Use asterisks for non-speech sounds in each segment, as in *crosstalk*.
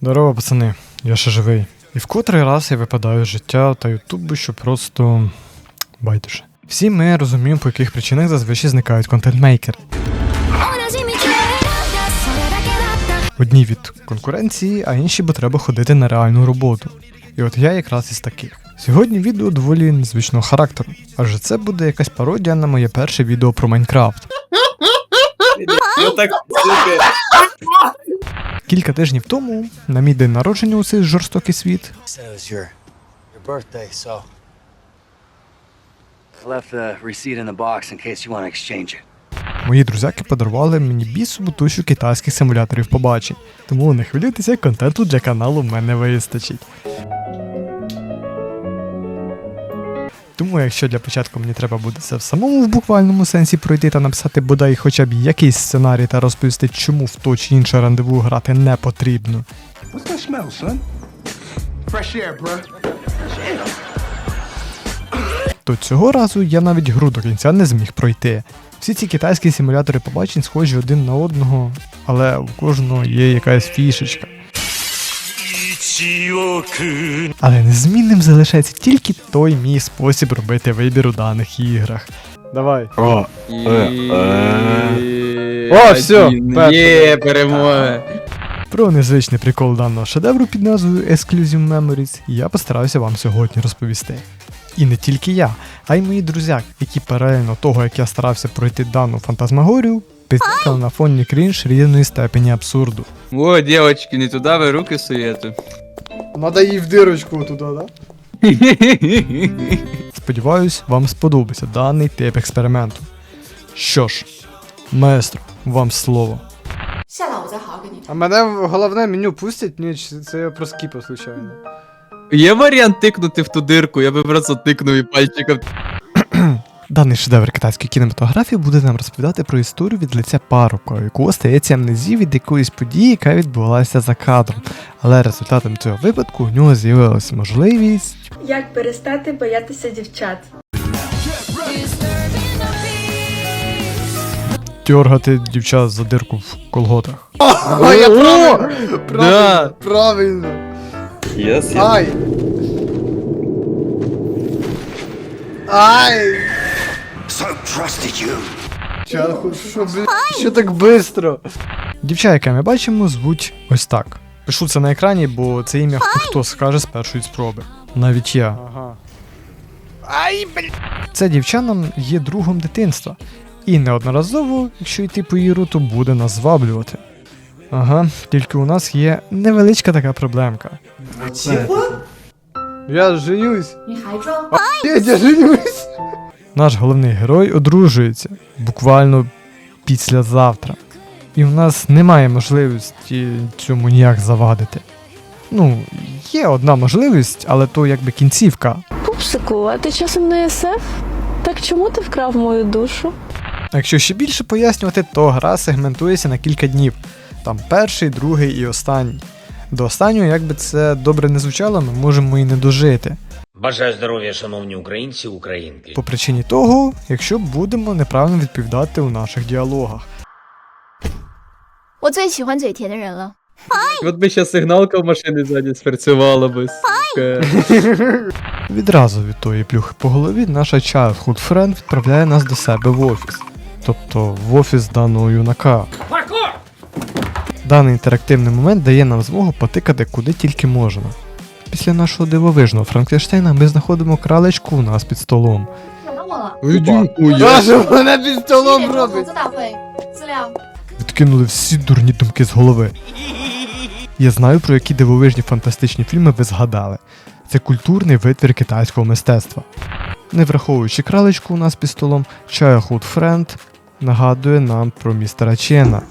Здорово, пацани, я ще живий. І в котрий раз я випадаю з життя та ютубу, що просто байдуже. Всі ми розуміємо, по яких причинах зазвичай зникають контентмейкери. Одні від конкуренції, а інші, бо треба ходити на реальну роботу. І от я якраз із таких. Сьогодні відео доволі незвичного характеру, адже це буде якась пародія на моє перше відео про Майнкрафт. Ну так. Кілька тижнів тому, на мій день народження у цей жорстокий світ. Мої друзяки подарували мені бісову тущу китайських симуляторів побачень, тому не хвилюйтеся, контенту для каналу в мене вистачить. Тому, якщо для початку мені треба буде це в самому в буквальному сенсі пройти та написати бодай хоча б якийсь сценарій та розповісти, чому в то чи інше рандеву грати не потрібно, What's that smell, son? Fresh air, bruh. то цього разу я навіть гру до кінця не зміг пройти. Всі ці китайські симулятори побачень схожі один на одного, але у кожного є якась фішечка. Але незмінним залишається тільки той мій спосіб робити вибір у даних іграх. Давай. О, О, всьо, перший. Є, перемога. Про незвичний прикол даного шедевру під назвою Exclusive Memories я постараюся вам сьогодні розповісти. І не тільки я, а й мої друзяки, які паралельно того, як я старався пройти дану фантазмагорію, Пиздец на фоне кринж різної степені абсурду. О, девочки, не туди ви руки суєте. Надо їй в дирочку туди, да? *laughs* Сподіваюсь, вам сподобається даний тип експерименту. Що ж, маестро, вам слово. А мене в головне меню пустять, ні, це я про скіпа, случайно. Є варіант тикнути в ту дирку, я би просто тикнув і пальчиком. *clears throat* Даний шедевр китайської кінематографії буде нам розповідати про історію від лиця парубка, у якого стається амнезія від якоїсь події, яка відбувалася за кадром. Але результатом цього випадку у нього з'явилася можливість Як перестати боятися дівчат? тьоргати дівчат за дирку в колготах. А, я правильно! Да. Правильно! Yes, Ай! Ай! so trusted you. Чаху, що, що так бистро? Дівча, яке ми бачимо, звуть ось так. Пишу це на екрані, бо це ім'я хто скаже з першої спроби. Навіть я. Ай. Це дівчанам є другом дитинства. І неодноразово, якщо йти по її руту, буде нас зваблювати. Ага, тільки у нас є невеличка така проблемка. Я жуюсь. я жуюсь. Наш головний герой одружується буквально післязавтра. І в нас немає можливості цьому ніяк завадити. Ну, є одна можливість, але то якби кінцівка. Пупсику, а ти часом не СФ? Так чому ти вкрав мою душу? Якщо ще більше пояснювати, то гра сегментується на кілька днів. Там перший, другий і останній. До останнього, як би це добре не звучало, ми можемо і не дожити. Бажаю здоров'я, шановні українці, українки. По причині того, якщо будемо неправильно відповідати у наших діалогах. 我最喜欢嘴甜的人了。 От би ще сигналка в машини ззаді спрацювала би, сука. *laughs* Відразу від тої плюхи по голові наша childhood friend відправляє нас до себе в офіс. Тобто в офіс даного юнака. Даний інтерактивний момент дає нам змогу потикати куди тільки можна. Після нашого дивовижного Франкенштейна ми знаходимо кралечку у нас під столом. 找到我了。 Ой, дякую. вона під 七点钟投资大会资料。 Відкинули всі дурні думки з голови. Я знаю, про які дивовижні фантастичні фільми ви згадали. Це культурний витвір китайського мистецтва. Не враховуючи кралечку у нас під столом, Childhood Friend нагадує нам про містера Чена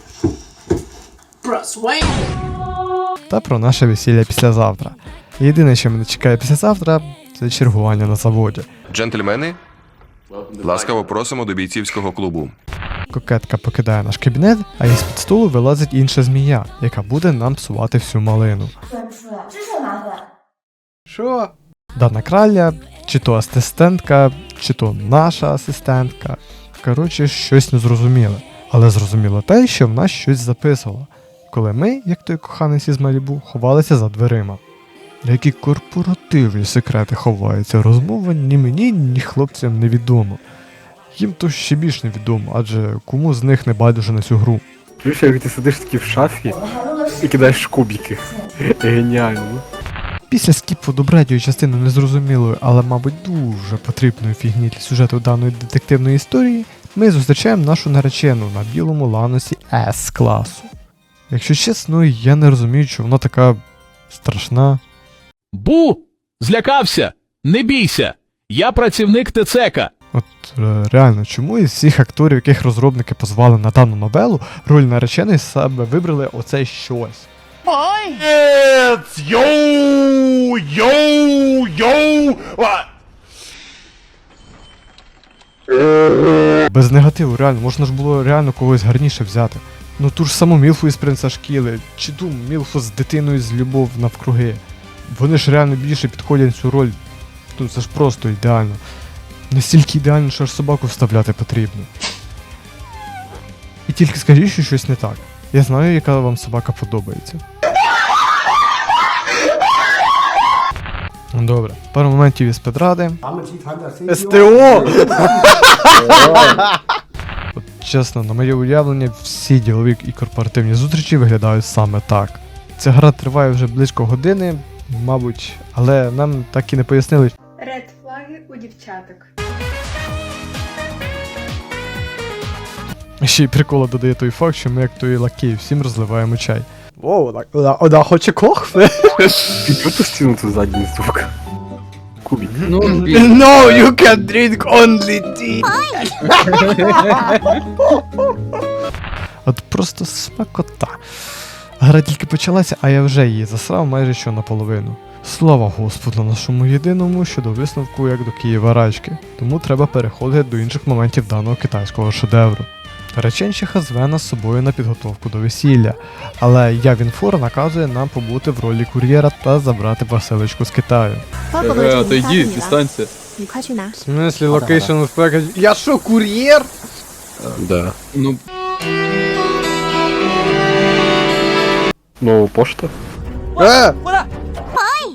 та про наше весілля післязавтра. Єдине, що мене чекає після завтра, це чергування на заводі. Джентльмени, ласкаво просимо до бійцівського клубу. Кокетка покидає наш кабінет, а із під столу вилазить інша змія, яка буде нам псувати всю малину. Що? Дана краля, чи то асистентка, чи то наша асистентка. Коротше, щось не зрозуміле. Але зрозуміло те, що вона щось записувала, коли ми, як той коханець із Малібу, ховалися за дверима. Які корпоративні секрети ховаються, розмова ні мені, ні хлопцям невідомо. Їм то ще більш невідомо, адже кому з них не байдуже на цю гру. Чуєш, як ти сидиш такий в шафі і кидаєш кубики. Геніально. Після скіпу до третьої частини незрозумілої, але, мабуть, дуже потрібної фігні для сюжету даної детективної історії, ми зустрічаємо нашу наречену на білому ланосі С класу. Якщо чесно, я не розумію, що вона така страшна. Бу! Злякався! Не бійся! Я працівник ТЦКа. От е, реально, чому із всіх акторів, яких розробники позвали на дану новелу, роль нареченої себе вибрали оце щось. Без негативу, реально, можна ж було реально когось гарніше взяти. Ну ту ж саму Мілфу із принца шкіли, чи ту Мілфу з дитиною з любов навкруги. Вони ж реально більше підходять цю роль. Ну це ж просто ідеально. Настільки ідеально, що аж собаку вставляти потрібно. І тільки скажіть, що щось не так. Я знаю, яка вам собака подобається. Добре, пару моментів із педради. СТО! *laughs* От чесно, на моє уявлення, всі ділові і корпоративні зустрічі виглядають саме так. Ця гра триває вже близько години, мабуть, але нам так і не пояснили. Ред флаги у дівчаток. Ще й прикола додає той факт, що ми, як той лакей, всім розливаємо чай. Воу, вона хоче кохви? Чути стіну тут задній звук. Ну. No, you can drink only tea. От просто смакота. Гра тільки почалася, а я вже її засрав майже що наполовину. Слава Господу нашому єдиному щодо висновку як до Києва рачки, тому треба переходити до інших моментів даного китайського шедевру. Реченчиха зве нас з собою на підготовку до весілля, але Явінфор наказує нам побути в ролі кур'єра та забрати Василичку з Китаю. Е, Отойди, дистанція. В смислі локейшн в пекаджі? Я що, кур'єр? Да. Ну, Ну, пошта. Е!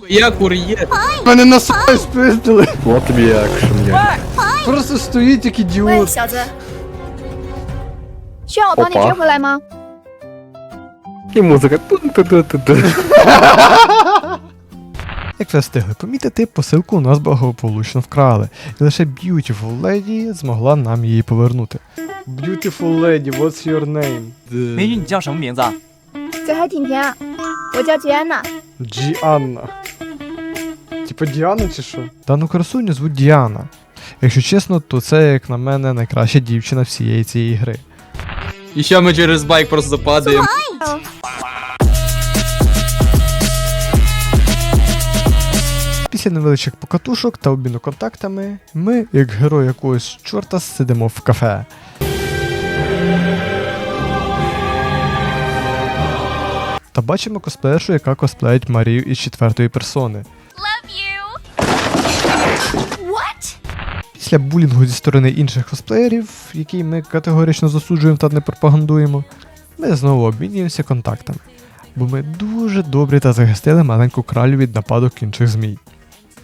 я кур'єр. Мене на сай спиздили! От тобі як шумня. Просто стоїть як喂， ідіот. 小子，需要我帮你 Опа 追回来吗？ І музика. Тун-ту-ту-ту-ту. Як ви встигли помітити, посилку у нас благополучно вкрали, і лише Beautiful Lady змогла нам її повернути. Beautiful Lady, what's your name? 美女，你叫什么名字啊？ 这还挺甜，我叫吉安娜。 Діана. Типа Діана чи що? Дану красуню звуть Діана. Якщо чесно, то це, як на мене, найкраща дівчина всієї цієї гри. І ще ми через байк просто падаємо. Після невеличких покатушок та обміну контактами, ми, як герой якогось чорта, сидимо в кафе. Та бачимо косплеєршу, яка косплеїть Марію із четвертої персони. What? Після булінгу зі сторони інших косплеєрів, який ми категорично засуджуємо та не пропагандуємо, ми знову обмінюємося контактами. Бо ми дуже добрі та захистили маленьку кралю від нападок інших змій.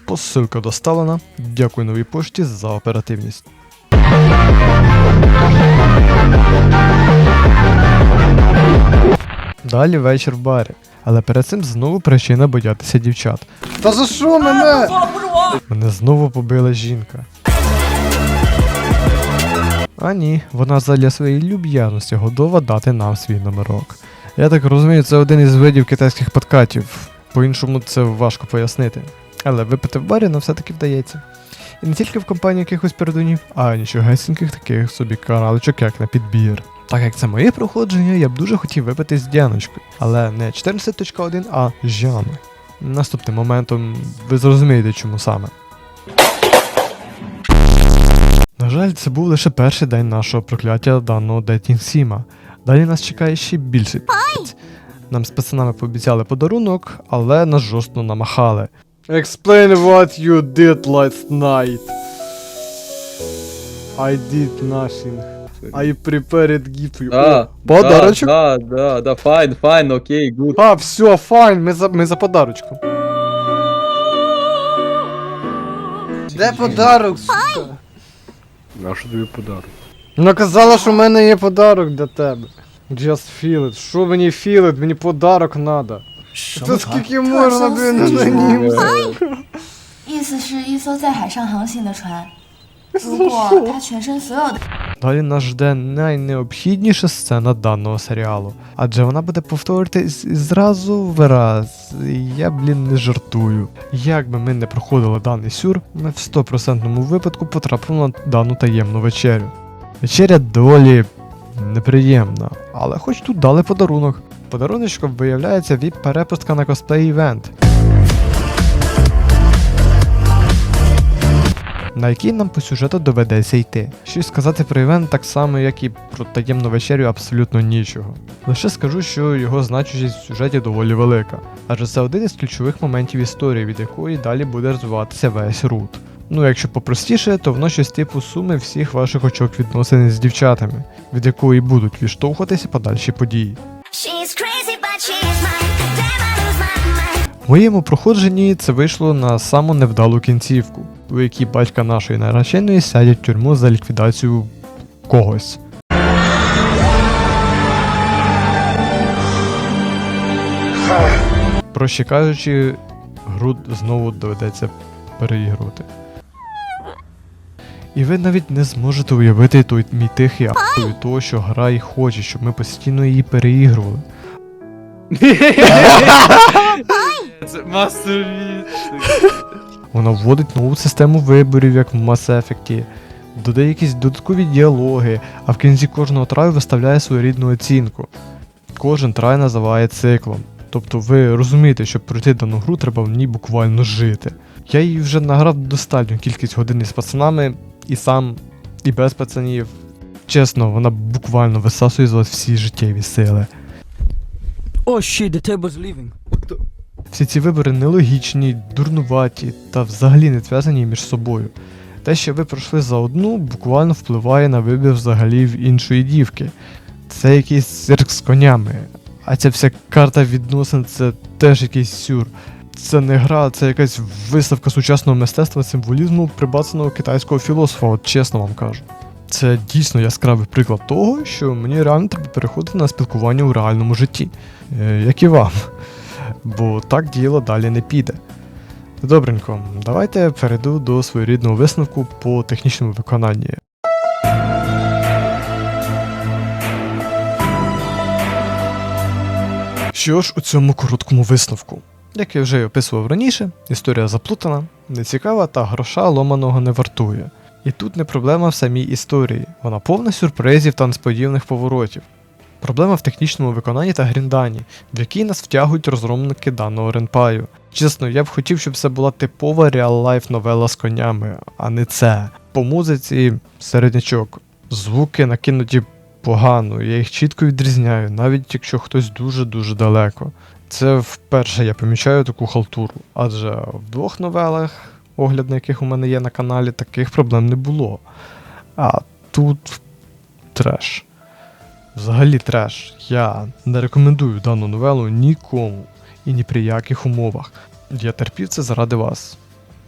Посилка доставлена. Дякую новій пошті за оперативність. Далі вечір в барі. Але перед цим знову причина боятися дівчат. Та за що мене? Мене знову побила жінка. А ні, вона задля своєї люб'яності готова дати нам свій номерок. Я так розумію, це один із видів китайських подкатів. По-іншому це важко пояснити. Але випити в барі нам все-таки вдається. І не тільки в компанії якихось передунів, а й нічогесеньких таких собі каналочок, як на підбір. Так як це моє проходження, я б дуже хотів випити з Діаночкою, але не 14.1, а з. Наступним моментом ви зрозумієте, чому саме. На жаль, це був лише перший день нашого прокляття даного Dating Сіма. Далі нас чекає ще більший піць. Нам з пацанами пообіцяли подарунок, але нас жорстко намахали. Explain what you did last night. I did nothing. I prepared gift for you. Да, О, Подарочок? Да, да, да, файн, файн, окей, гуд. А, все, файн, ми за, ми за подарочком. Де подарок, сука? На що тобі подарок? Вона казала, що в мене є подарок для тебе. Just feel it. Що мені feel it? Мені подарок надо. *laughs* Та скільки можна, блін, анонім? 意思是一艘在海上航行的船，如果它全身所有的 Далі нас жде найнеобхідніша сцена даного серіалу, адже вона буде повторюватись зразу в раз. Я, блін, не жартую. Як би ми не проходили даний сюр, ми в 100% випадку потрапимо на дану таємну вечерю. Вечеря доволі неприємна, але хоч тут дали подарунок. Подаруночком виявляється віп перепустка на косплей івент. На який нам по сюжету доведеться йти. Щось сказати про івент так само, як і про таємну вечерю, абсолютно нічого. Лише скажу, що його значущість в сюжеті доволі велика, адже це один із ключових моментів історії, від якої далі буде розвиватися весь рут. Ну, якщо попростіше, то воно щось типу суми всіх ваших очок відносин з дівчатами, від якої будуть відштовхуватися подальші події. В моєму проходженні це вийшло на саму невдалу кінцівку, у якій батька нашої нареченої сядять в тюрму за ліквідацію когось. Проще кажучи, гру знову доведеться переігрувати. І ви навіть не зможете уявити той мій тихий ахуй того, що гра і хоче, щоб ми постійно її переігрували. *laughs* Це мастер Вона вводить нову систему виборів, як в Mass Effect, додає якісь додаткові діалоги, а в кінці кожного траю виставляє свою рідну оцінку. Кожен трай називає циклом. Тобто ви розумієте, щоб пройти дану гру, треба в ній буквально жити. Я її вже награв достатню кількість годин із пацанами, і сам, і без пацанів. Чесно, вона буквально висасує з вас всі життєві сили. Oh shit, the table's leaving. Всі ці вибори нелогічні, дурнуваті та взагалі не зв'язані між собою. Те, що ви пройшли за одну, буквально впливає на вибір взагалі в іншої дівки. Це якийсь цирк з конями. А ця вся карта відносин це теж якийсь сюр. Це не гра, це якась виставка сучасного мистецтва символізму прибацаного китайського філософа, от чесно вам кажу. Це дійсно яскравий приклад того, що мені реально треба переходити на спілкування у реальному житті, Е, як і вам бо так діло далі не піде. Добренько, давайте перейду до своєрідного висновку по технічному виконанні. Що ж у цьому короткому висновку? Як я вже й описував раніше, історія заплутана, нецікава та гроша ломаного не вартує. І тут не проблема в самій історії, вона повна сюрпризів та несподіваних поворотів. Проблема в технічному виконанні та гріндані, в який нас втягують розробники даного ренпаю. Чесно, я б хотів, щоб це була типова реал-лайф новела з конями, а не це. По музиці середнячок. Звуки накинуті погано, я їх чітко відрізняю, навіть якщо хтось дуже-дуже далеко. Це вперше я помічаю таку халтуру, адже в двох новелах, огляд на яких у мене є на каналі, таких проблем не було. А тут треш. Взагалі треш. Я не рекомендую дану новелу нікому і ні при яких умовах. Я терпів це заради вас.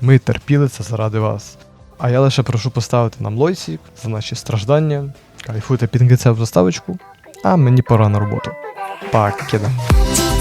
Ми терпіли це заради вас. А я лише прошу поставити нам лойсік за наші страждання, кайфуйте під в заставочку, а мені пора на роботу. Thank